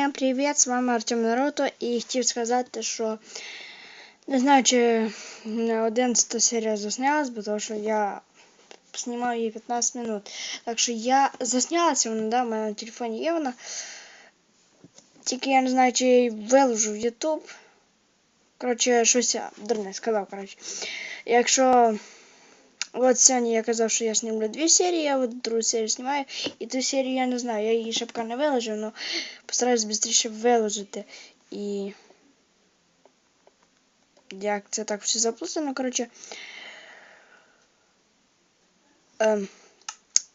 Всем привет, з вами Артем Наруто і хотів сказати, що не знаю, чи 11 серія заснялась, бо тому що я знімав її 15 минут. Так що я заснялася вона, да, в мене на телефоні є вона. Тільки я не знаю, чи я її виложу в YouTube. Коротше, щось я дурне сказав, коротше. Якщо От сьогодні я казав, що я знімлю дві серії, я от другу серію знімаю. І ту серію я не знаю, я її ще поки не виложив, але постараюсь швидше виложити. І як це так все заплутано, коротше. Ем,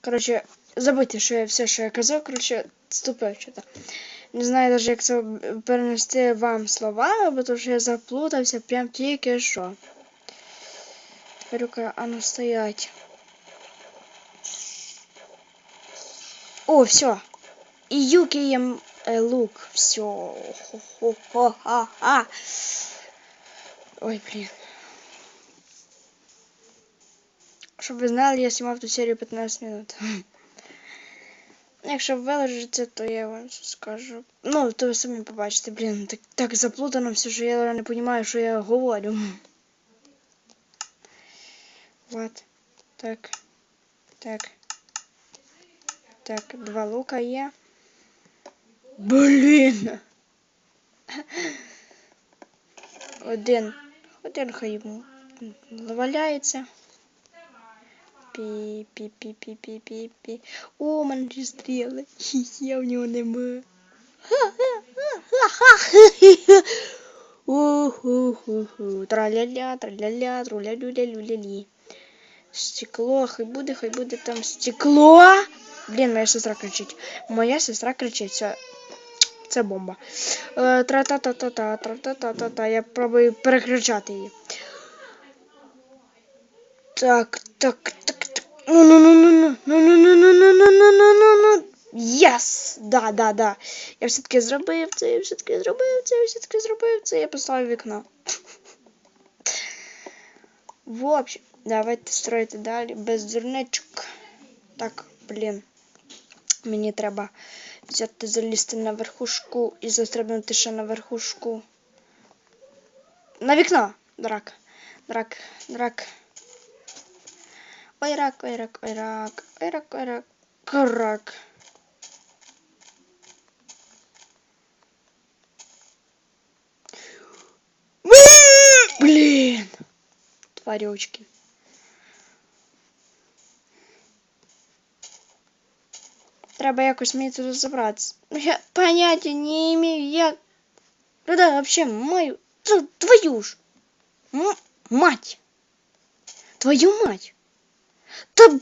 коротше, забудьте, що я все, що я казав, коротше, ступив що-то. Не знаю навіть, як це перенести вам слова, бо то я заплутався прям тільки що. Рука, а ну стоять. О, все. И юки ем э, лук. Все. Ой, блин. Щоб ви знали, я знімав ту серію 15 минут. Якщо виложиться, то я вам скажу. Ну, то ви самі побачите, блін, так, так заплутано все, що я не розумію, що я говорю. Вот. Так. Так. Так, два лука є. Блін. Один. Один хай йому валяється. Пі, пі, пі, пі, пі, пі, пі. О, мене стріли. Я в нього нема. Уху-ху-ху. Траля-ля, траля-ля, труля-люля-люля-лі. Стекло, хай буде, хай буде там стекло. Блін, моя сестра кричить. Моя сестра кричить. Це, це бомба. Е, Тра-та-та-та-та, тра-та-та-та-та. Я пробую перекричати її. Так, так, так, так. Ну, ну, ну, ну, ну, ну, ну, ну, ну, ну, ну, ну, ну, ну. Єс! Да, да, да. Я все-таки зробив це, я все-таки зробив це, я все-таки зробив це, я поставив вікно. В общем, давайте строїти далі без дурничок. Так, блін. Мені треба взяти залізти на верхушку і застрибнути ще на верхушку. На вікно! Драк. Драк, драк. Ой, рак, ой, рак, ой, рак. Ой, рак, ой, рак. Крак. Блін! Тварючки. Треба якось мені тут забратися. Ну, Я поняття не имею, як. Куда вообще мою. Твою ж. Мать. Твою мать. Та.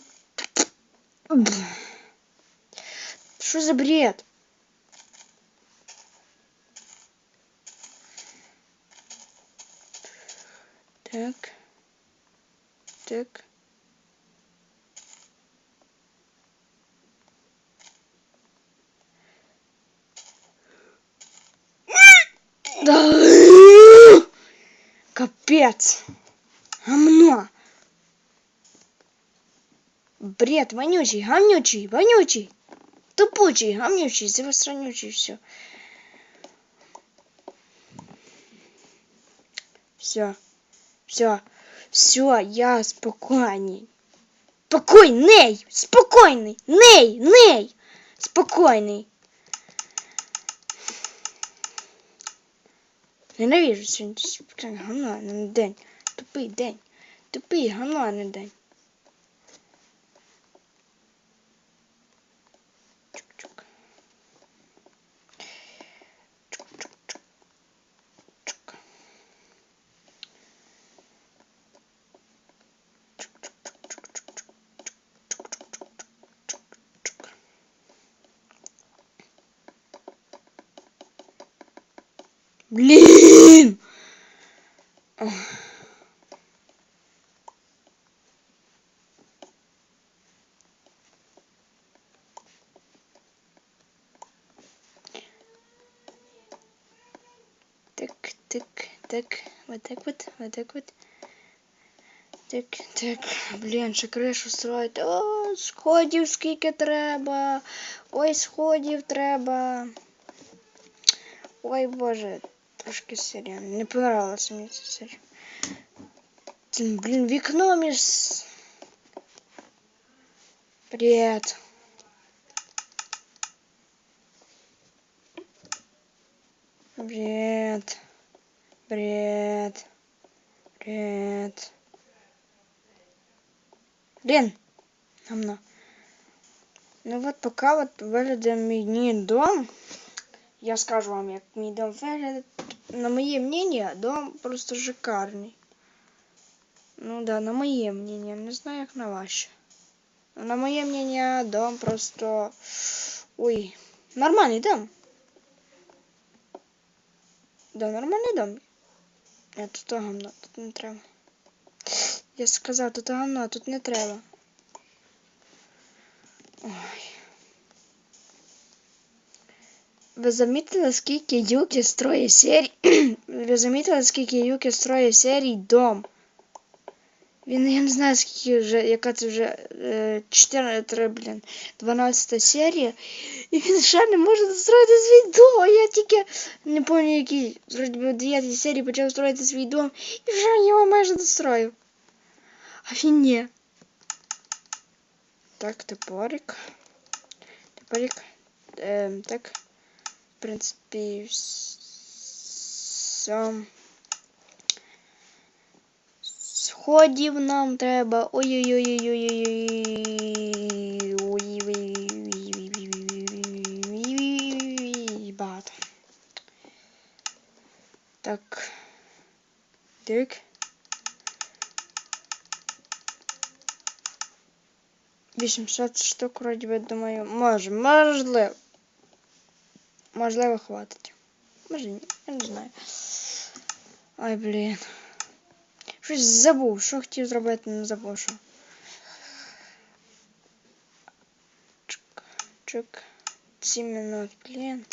Що за бред? Так. Так. Да. Капец. Гамно. Бред, вонючий, гамнючий, вонючий. Тупучий, гамнючий, завостранючий, все. Все. Все. Все, я спокойный. Спокойный! Спокойный! Ней! Ней! Спокойный. Nella virus ci potranno hanno nel den. Tupi den. Tupi hanno nel den. Çık çık. Блін! Так, так, так, вот так вот, вот так вот. Так, так, блін, ще кришу строїти. О, сходів скільки треба. Ой, сходів треба. Ой боже, Пушки сериал. Не понравился мне этот сериал. Блин, векно мисс... Привет. Бред. Бред. Бред. Блин. Намно. Ну вот пока вот выведем мини дом. Я скажу вам, як мій дом виглядить. На моє мнение, дом просто шикарний. Ну да, на моє мнение. Не знаю, як на ваше. На моє мнение, дом просто... Ой, нормальний дом. Да, нормальний дом. Ні, тут гамно, тут не треба. Я сказав, тут гамно, тут не треба. Ой. Ви замітили, скільки Юки строє серій? Ви замітили, скільки Юки строє серій дом? Він, я не знаю, скільки вже, яка це вже е, 14, блін, 12 серія. І він ще не може достроїти свій дом. А я тільки не пам'ятаю, який, вроді би, в 9 серії почав строїти свій дом. І вже його майже достроїв. Ні. Так, топорик. Топорик. Ем, так. принципе, все. сходим нам треба. Ой-ой-ой. ой, ой, ой, Багато. Так. Дик. Вісімсот штук, вроді би, думаю. Може, можливо. Можливо, хватить. Може ні, я не знаю. Ой, блін. Щось забув, що хотів зробити, не забув, що. Чик, чик. 7 минут, блін.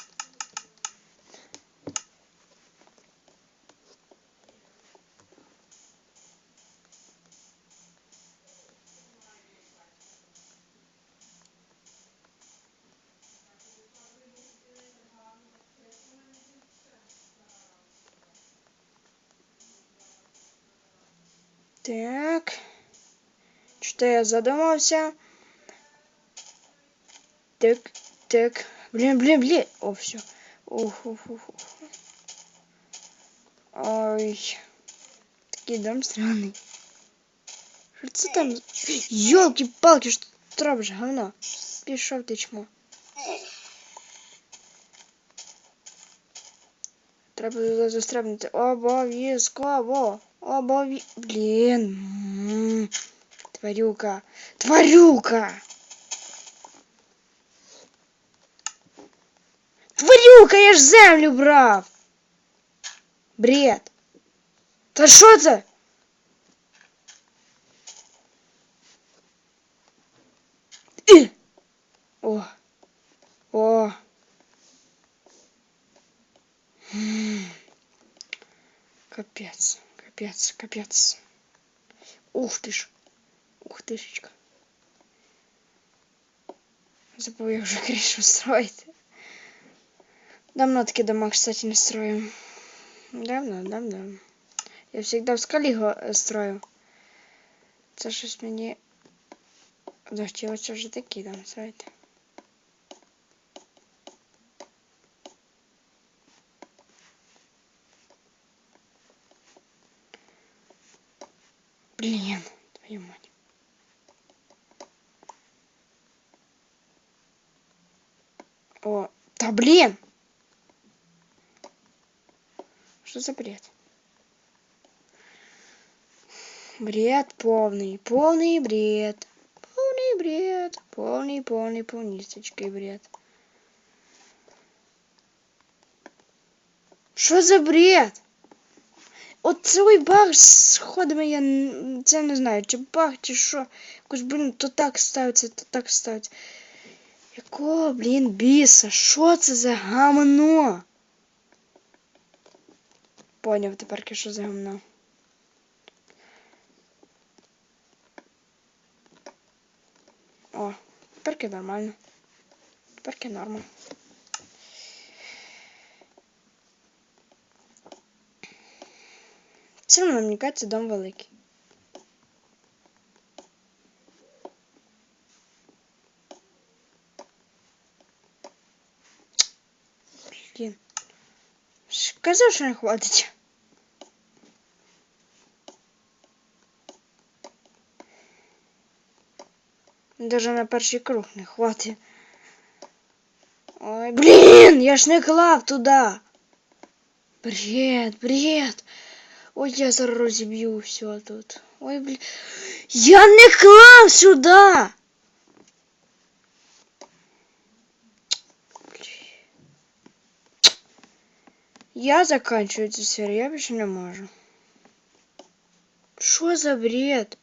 Так. Что я задумался? Так, так. Блин, блин, блин. О, все. Ух, ух, ух, ух. Ой. Такий дом странний. Що це там? Йолки-палки, що ти робиш, говно? Пішов ти чмо. Треба туди застрибнути. Обов'язково. Обов'язково. Блін. М. Тварюка. Тварюка! Тварюка, я ж землю брав! Бред. Та це? І! О. О. М. Капец, капец, капец. Ух ты ж. Ух тышечка. Забыл я уже крышу строить. Давно таки дома, кстати, не строю. Давно, давно. Я всегда в скалі го е, строю. Це щось мені захотілося вже такі там строїти. Блин, твою мать. О, да блин! Что за бред? Бред полный, полный бред. Полный бред. Полный, полный, полнисточкой бред. Що за бред? От цей баг з сходами я це не знаю, чи баг, чи що. Якось, блін, то так ставиться, то так ставиться. Якого, блін, біса? Що це за гамно? Поняв тепер, що за гамно. О, тепер нормально. Тепер норма. Все одно, мені кажеться, дом великий. Блін. Ж Казав, що не хватить. Даже на перший круг не хватить. Ой, блін, я ж не клав туди. Бред, бред. Ой, я зараз розіб'ю все тут. Ой, блін. Я не клав сюди. Я заканчиваю цю серію, я більше не можу. Що за бред?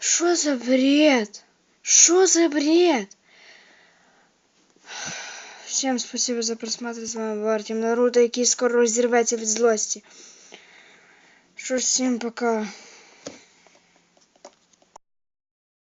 Що за бред? Що за бред? Всем спасибо за просмотр. З вами був Артем Наруто, який скоро розірветься від злості. Що ж, всім пока.